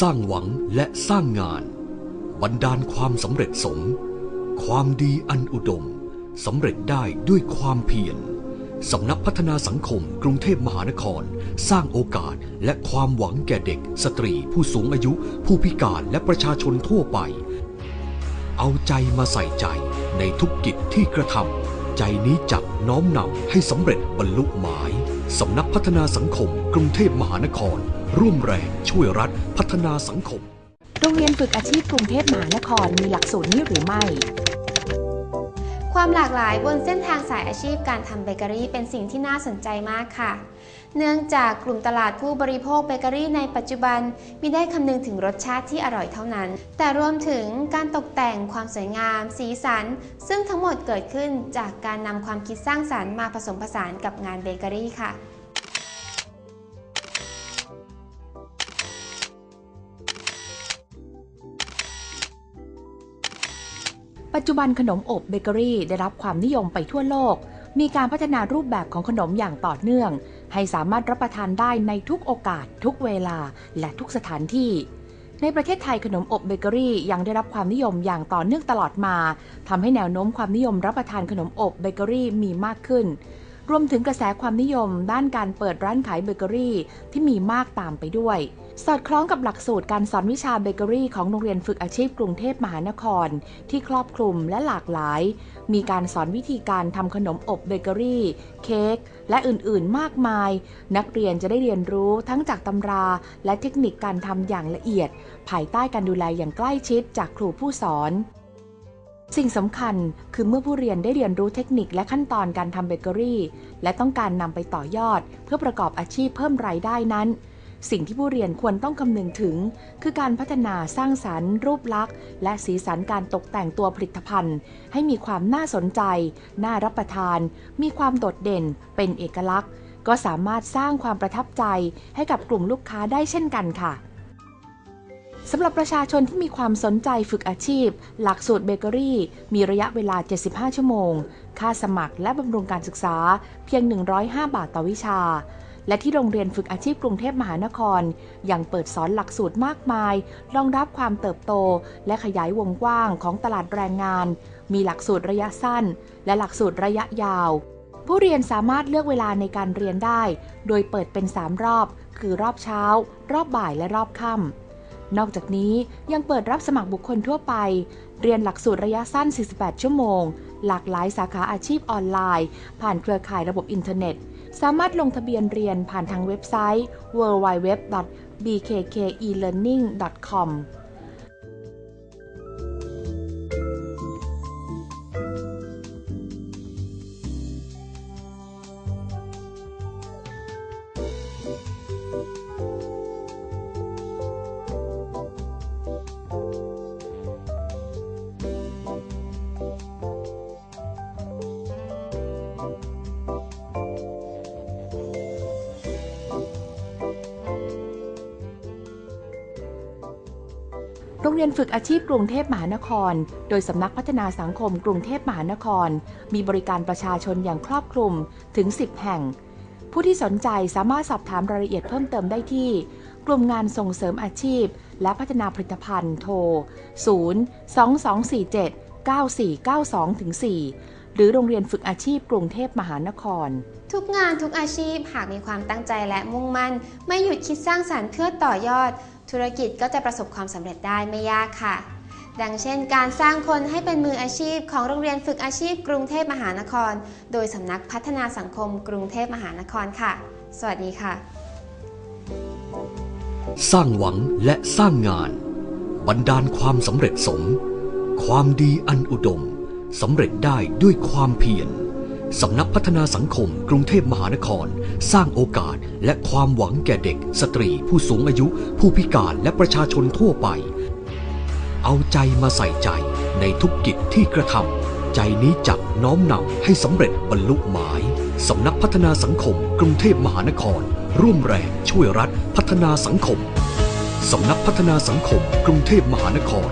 สร้างหวังและสร้างงาน บันดาลความสำเร็จสม ความดีอันอุดมสำเร็จได้ด้วยความเพียรสำนักพัฒนาสังคมกรุงเทพมหานคร สร้างโอกาสและความหวังแก่เด็ก สตรีผู้สูงอายุ ผู้พิการและประชาชนทั่วไป เอาใจมาใส่ใจในทุกกิจที่กระทำใจนี้จักน้อมนำให้สำเร็จบรรลุหมายสำนักพัฒนาสังคมกรุงเทพมหานคร ร่วมแรงช่วยรัฐพัฒนาสังคม โรงเรียนฝึกอาชีพกรุงเทพมหานครมีหลักสูตรนี้หรือไม่ ความหลากหลายบนเส้นทางสายอาชีพการทำเบเกอรี่เป็นสิ่งที่น่าสนใจมากค่ะ เนื่องจากกลุ่มตลาดผู้บริโภคเบเกอรี่ในปัจจุบันมิได้คำนึงถึงรสชาติที่อร่อยเท่านั้น แต่รวมถึงการตกแต่งความสวยงาม สีสัน ซึ่งทั้งหมดเกิดขึ้นจากการนำความคิดสร้างสรรค์มาผสมผสานกับงานเบเกอรี่ค่ะ ปัจจุบันขนมอบเบเกอรี่ได้รับความนิยมไปทั่วโลก มีการพัฒนารูปแบบของขนมอย่างต่อเนื่อง ให้สามารถรับประทานได้ในทุกโอกาส ทุกเวลา และทุกสถานที่ ในประเทศไทยขนมอบเบเกอรี่ยังได้รับความนิยมอย่างต่อเนื่องตลอดมาทำให้แนวโน้มความนิยมรับประทานขนมอบเบเกอรี่มีมากขึ้น รวมถึงกระแสความนิยมด้านการเปิดร้านขายเบเกอรี่ที่มีมากตามไปด้วย สอดคล้องกับหลักสูตรการสอนวิชาเบเกอรี่ของโรงเรียนฝึกอาชีพกรุงเทพมหานคร ที่ครอบคลุมและหลากหลาย มีการสอนวิธีการทำขนมอบเบเกอรี่ เค้กและอื่นๆมากมาย นักเรียนจะได้เรียนรู้ทั้งจากตำราและเทคนิคการทำอย่างละเอียด ภายใต้การดูแลอย่างใกล้ชิดจากครูผู้สอนสิ่งสำคัญคือเมื่อผู้เรียนได้เรียนรู้เทคนิคและขั้นตอนการทำเบเกอรี่ และต้องการนำไปต่อยอด เพื่อประกอบอาชีพเพิ่มรายได้นั้น สิ่งที่ผู้เรียนควรต้องคำนึงถึง คือการพัฒนาสร้างสรรค์ รูปลักษณ์ และสีสันการตกแต่งตัวผลิตภัณฑ์ ให้มีความน่าสนใจ น่ารับประทาน มีความโดดเด่น เป็นเอกลักษณ์ ก็สามารถสร้างความประทับใจให้กับกลุ่มลูกค้าได้เช่นกันค่ะสำหรับประชาชนที่มีความสนใจฝึกอาชีพ หลักสูตรเบเกอรี่ มีระยะเวลา 75 ชั่วโมง ค่าสมัครและบำรุงการศึกษาเพียง 105 บาทต่อวิชา และที่โรงเรียนฝึกอาชีพกรุงเทพมหานคร ยังเปิดสอนหลักสูตรมากมายรองรับความเติบโต และขยายวงกว้างของตลาดแรงงาน มีหลักสูตรระยะสั้น และหลักสูตรระยะยาว ผู้เรียนสามารถเลือกเวลาในการเรียนได้ โดยเปิดเป็น 3 รอบ คือรอบเช้า รอบบ่ายและรอบค่ำนอกจากนี้ยังเปิดรับสมัครบุคคลทั่วไป เรียนหลักสูตรระยะสั้น 48 ชั่วโมง หลากหลายสาขาอาชีพออนไลน์ ผ่านเครือข่ายระบบอินเทอร์เน็ต สามารถลงทะเบียนเรียนผ่านทางเว็บไซต์ www.bkkelearning.com รงเรียนฝึกอาชีพกรุงเทพมหานคร โดยสำนักพัฒนาสังคมกรุงเทพมหานคร มีบริการประชาชนอย่างครอบคลุมถึง 10 แห่ง ผู้ที่สนใจสามารถสอบถามรายละเอียดเพิ่มเติมได้ที่ กลุ่มงานส่งเสริมอาชีพ และพัฒนาผลิตภัณฑ์โทร 0 2247 9492 4 หรือโรงเรียนฝึกอาชีพกรุงเทพมหานคร ทุกงานทุกอาชีพหากมีความตั้งใจและมุ่งมั่น ไม่หยุดคิดสร้างสรรค์เพื่อต่อยอด ธุรกิจก็จะประสบความสำเร็จได้ไม่ยากค่ะ ดังเช่น การสร้างคนให้เป็นมืออาชีพของโรงเรียนฝึกอาชีพกรุงเทพมหานคร โดยสำนักพัฒนาสังคมกรุงเทพมหานครค่ะ สวัสดีค่ะ สร้างหวังและสร้างงานบันดาลความสำเร็จสม ความดีอันอุดม สำเร็จได้ด้วยความเพียรสำนักพัฒนาสังคมกรุงเทพมหานคร สร้างโอกาสและความหวังแก่เด็ก สตรี ผู้สูงอายุ ผู้พิการและประชาชนทั่วไป เอาใจมาใส่ใจในทุกกิจที่กระทำใจนี้จักน้อมนำให้สำเร็จบรรลุหมายสำนักพัฒนาสังคม กรุงเทพมหานคร ร่วมแรงช่วยรัฐพัฒนาสังคมสำนักพัฒนาสังคม กรุงเทพมหานคร